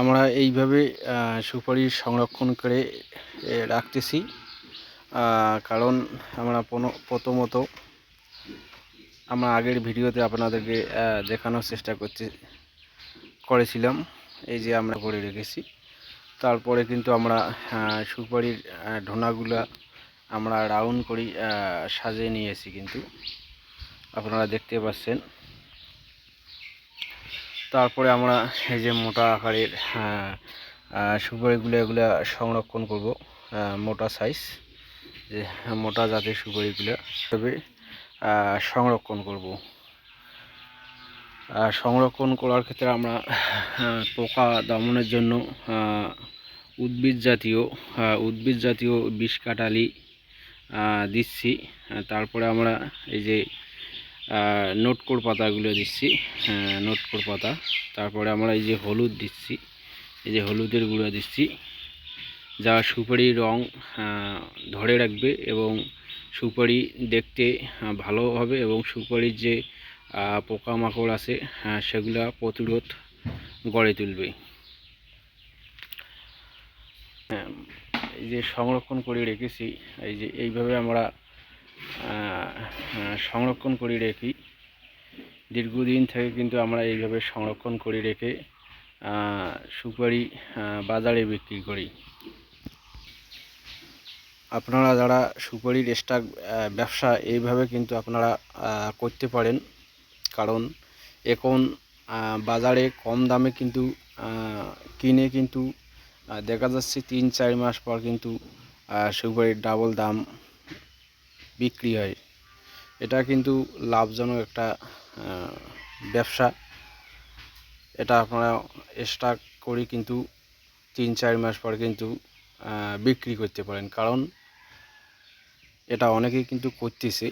আমরা এইভাবে সুপারি সংরক্ষণ করে রাখতেছি। কারণ আমরা প্রথমত আমরা আগের ভিডিওতে আপনাদেরকে দেখানোর চেষ্টা করতে, করেছিলাম। এই যে আমরা করে রেখেছি। তারপরে কিন্তু আমরা সুপারির ঢোনাগুলা আমরা রাউন্ড করি সাজিয়ে নিয়েছি কিন্তু। আপনারা দেখতে পাচ্ছেন। তারপরে আমরা এই যে মোটা আকারের আহ, সুপারিগুলো এগুলো সংরক্ষণ করব মোটা সাইজ যে মোটা জাতের সুপারিগুলো। তবে সংরক্ষণ করব। আর সংরক্ষণ করার ক্ষেত্রে আমরা পোকা দমনের জন্য উদ্ভিদ জাতীয় উদ্ভিদ জাতীয় বিষ কাটালি দিচ্ছি। তারপরে আমরা এই যে নোটকোর পাতাগুলো দিচ্ছি নোটকোর পাতা। তারপরে আমরা এই যে হলুদ দিচ্ছি এই যে হলুদের গুঁড়ো দিচ্ছি। যা সুপারির রং ধরে রাখবে এবং সুপারি দেখতে ভালো হবে এবং সুপারির যে পোকামাকড় আছে আহ, সেগুলা প্রতিরোধ গড়ে তুলবে। হ্যাঁ, এই যে সংরক্ষণ করে রেখেছি এই যে এইভাবে আমরা সংরক্ষণ করে রেখি। দীর্ঘদিন থেকে কিন্তু আমরা এইভাবে সংরক্ষণ করে রেখে সুপারি বাজারে বিক্রি করি। আপনারা যারা সুপারির স্টক ব্যবসা এইভাবে কিন্তু আপনারা করতে পারেন। কারণ এখন বাজারে কম দামে কিন্তু কিনে কিন্তু দেখা যাচ্ছে তিন চার মাস পর কিন্তু সুপারির ডাবল দাম বিক্রি হয়। এটা কিন্তু লাভজনক একটা ব্যবসা। এটা আপনারা স্টক করে কিন্তু তিন চার মাস পর কিন্তু বিক্রি করতে পারেন। কারণ এটা অনেকেই কিন্তু করতেছে।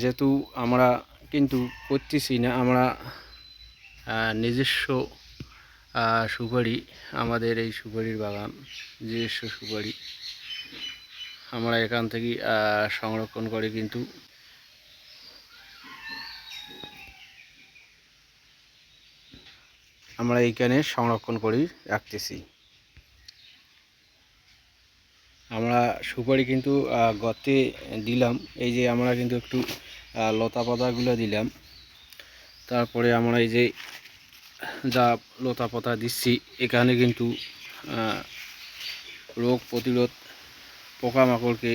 যেহেতু আমরা কিন্তু করতেছি না, আমরা নিজস্ব সুপারি, আমাদের এই সুপারির বাগান, নিজস্ব সুপারি। আমরা এখান থেকে সংরক্ষণ করে কিন্তু। আমরা এইখানে সংরক্ষণ করি, রাখতেছি। আমরা সুপারি কিন্তু গর্তে দিলাম। এই যে আমরা কিন্তু একটু লতা পাতাগুলো দিলাম। তারপরে আমরা এই যে যা লতা পাতা দিচ্ছি, এখানে কিন্তু রোগ প্রতিরোধ পোকামাকড়কে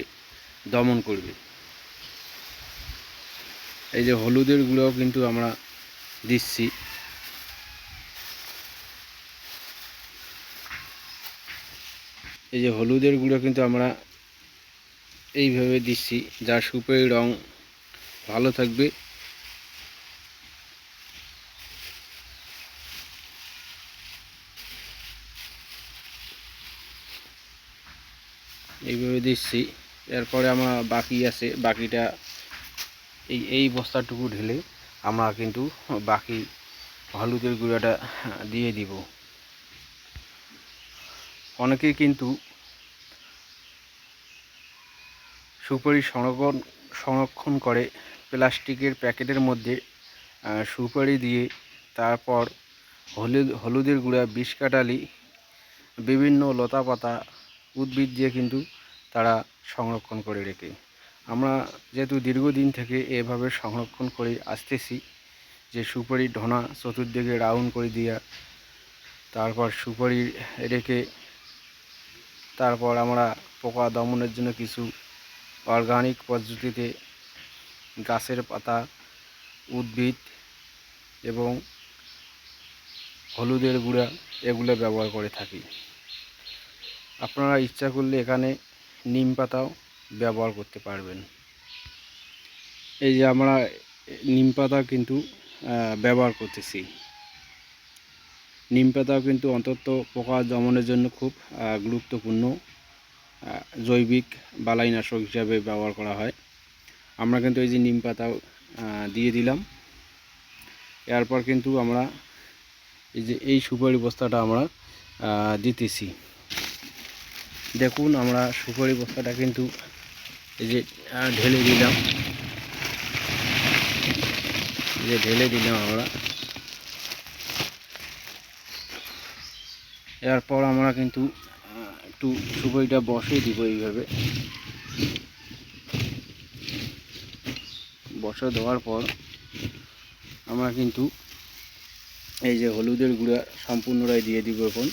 দমন করবে। এই যে হলুদের গুঁড়োও কিন্তু আমরা দিচ্ছি। এই যে হলুদের গুঁড়ো কিন্তু আমরা এইভাবে দিচ্ছি, যার সুপের রং ভালো থাকবে। এইভাবে দিচ্ছি। এরপরে আমরা বাকি আছে, বাকিটা এই এই বস্তাটুকু ঢেলে আমরা কিন্তু বাকি হলুদের গুঁড়াটা দিয়ে দিব। অনেকে কিন্তু সুপারি সংরক্ষণ সংরক্ষণ করে প্লাস্টিকের প্যাকেটের মধ্যে সুপারি দিয়ে তারপর হলুদ, হলুদের গুঁড়া, বিষ কাটালি, বিভিন্ন লতা পাতা উদ্ভিদ দিয়ে কিন্তু তারা সংরক্ষণ করে রেখে। আমরা যেহেতু দীর্ঘদিন থেকে এভাবে সংরক্ষণ করে আসতেছি, যে সুপারি ঢোনা চতুর্দিকে রাউন্ড করে দিয়া তারপর সুপারি রেখে তারপর আমরা পোকা দমনের জন্য কিছু অর্গানিক পদ্ধতিতে গাছের পাতা, উদ্ভিদ এবং হলুদের গুঁড়া এগুলো ব্যবহার করে থাকি। আপনারা ইচ্ছা করলে এখানে নিম পাতাও ব্যবহার করতে পারবেন। এই যে আমরা নিম পাতা কিন্তু ব্যবহার করতেছি। নিম পাতাও কিন্তু অন্তত পোকা দমনের জন্য খুব গুরুত্বপূর্ণ জৈবিক বালাইনাশক হিসাবে ব্যবহার করা হয়। আমরা কিন্তু এই যে নিম পাতাও দিয়ে দিলাম। এরপর কিন্তু আমরা এই যে এই সুপারি বস্তাটা আমরা দিতেছি। দেখুন, আমরা শুকরি বস্তাটা কিন্তু এই যে ঢেলে দিলাম। যে ঢেলে দিলাম আমরা। এরপর আমরা কিন্তু একটু শুকরিটা বসে দিব এইভাবে। বসে দেওয়ার পর আমরা কিন্তু এই যে হলুদের গুঁড়া সম্পূর্ণটাই দিয়ে দিব এখন।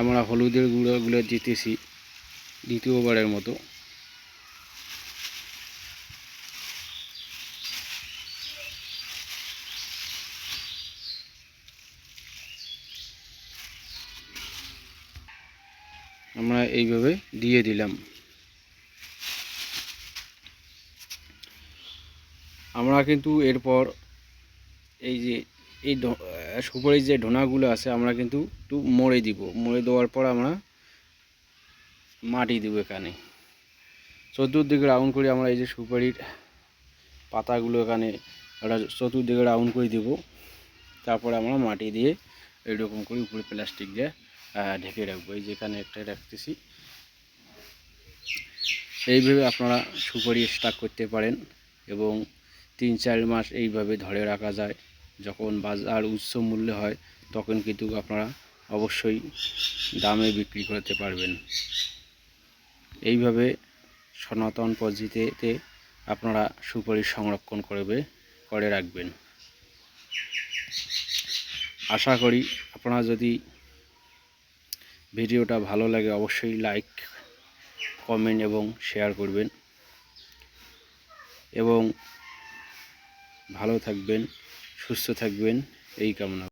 আমরা হলুদের গুঁড়াগুলো দিতেছি দ্বিতীয়বারের মতো। আমরা এইভাবে দিয়ে দিলাম। আমরা কিন্তু এরপর এই যে এই সুপারির যে ডোনাগুলো আছে, আমরা কিন্তু একটু মরে দিব। মরে দেওয়ার পর আমরা মাটি দিব এখানে। চতুর্দিকে রাউন্ড করে আমরা এই যে সুপারির পাতাগুলো এখানে একটা চতুর্দিকে রাউন্ড করে দিব। তারপরে আমরা মাটি দিয়ে এইরকম করে উপরে প্লাস্টিক দিয়ে ঢেকে রাখব। এই যেখানে একটা রাখতেছি। এইভাবে আপনারা সুপারি স্টাক করতে পারেন এবং তিন চার মাস এইভাবে ধরে রাখা যায়। যখন বাজার উচ্চ মূল্যে হয়, তখন কিন্তু আপনারা অবশ্যই দামে বিক্রি করতে পারবেন। এইভাবে সনাতন পদ্ধতিতে আপনারা সুপারি সংরক্ষণ করবে, করে রাখবেন। আশা করি আপনারা যদি ভিডিওটা ভালো লাগে, অবশ্যই লাইক, কমেন্ট এবং শেয়ার করবেন। এবং ভালো থাকবেন। সুস্থ থাকবেন এই কামনা